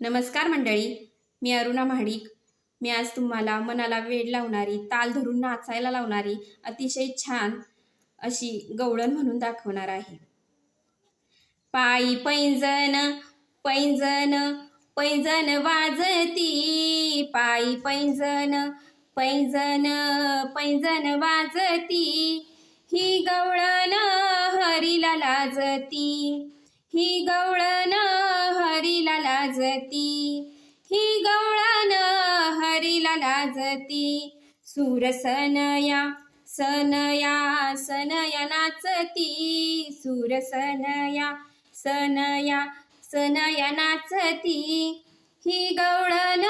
नमस्कार मंडळी मी अरुणा महाडिक. मी आज तुम्हाला मनाला वेळ लावणारी ताल धरून नाचायला लावणारी अतिशय छान अशी गवळण म्हणून दाखवणार आहे. पायी पैंजण पैंजण पैंजण वाजती. पायी पैंजण पैंजण पैंजण वाजती. ही गवळण हरीला लाजती. ही गवळण हरीला लाजती. ही गवळण हरीला लाजती. सुरसनया सनया सनया नाचती. सुरसनया सनया सनया सनया नाचती. ही गवळण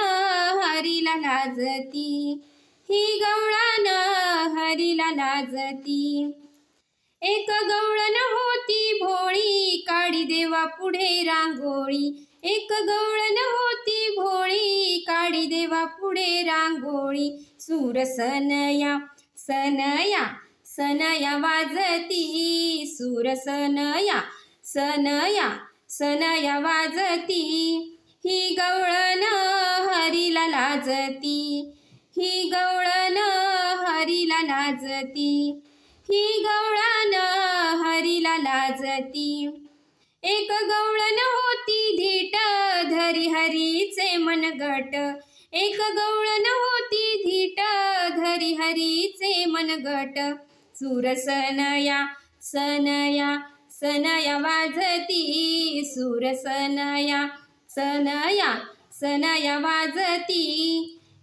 हरीला लाजती. ही गवळण हरीला लाजती. एक गवळण पुढे रांगोळी. एक गवळण होती भोळी. काढी देवा पुढे रांगोळी. सूर सनया सनया सनया वाजती. सूर सनया सनया सनया वाजती. ही गवळण हरीला लाजती. ही गवळण हरीला लाजती. ही गवळण हरीला लाजती. एक गवळण होती धीट धरी हरीचे मनगट. एक गवळण होती धीट धरी हरीचे मनगट. सूर सनया सनया सनया वाजती. सूर सनया सनया सनया वाजती.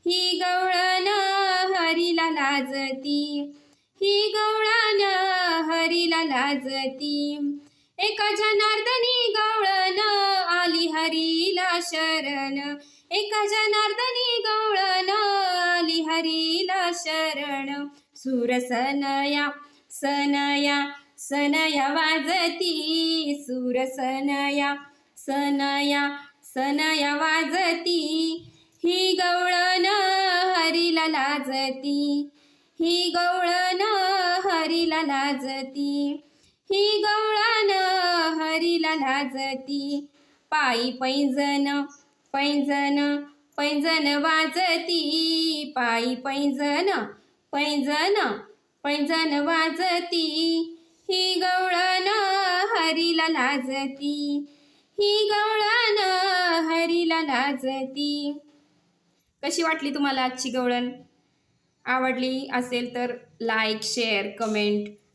ही गवळण हरीला लाजती. ही गवळण हरीला लाजती. एका जनार्दनी गवळण आली हरीला शरण. एका जनार्दनी गवळण आली हरीला शरण. सुरसनया सनया सनया सनया वाजती. सुरसनया सनया सनया सनया वाजती. ही गवळण हरीला लाजती. ही गवळण हरीला लाजती. ही गवळान हरीला लाजती. पायी पैंजण पैंजन पैंजन वाजती. पायी पैंजन पैंजण पैंजन वाजती. ही गवळण हरीला लाजती. ही गवळण हरीला लाजती. कशी वाटली तुम्हाला आजची गवळण? आवडली असेल तर लाईक शेअर कमेंट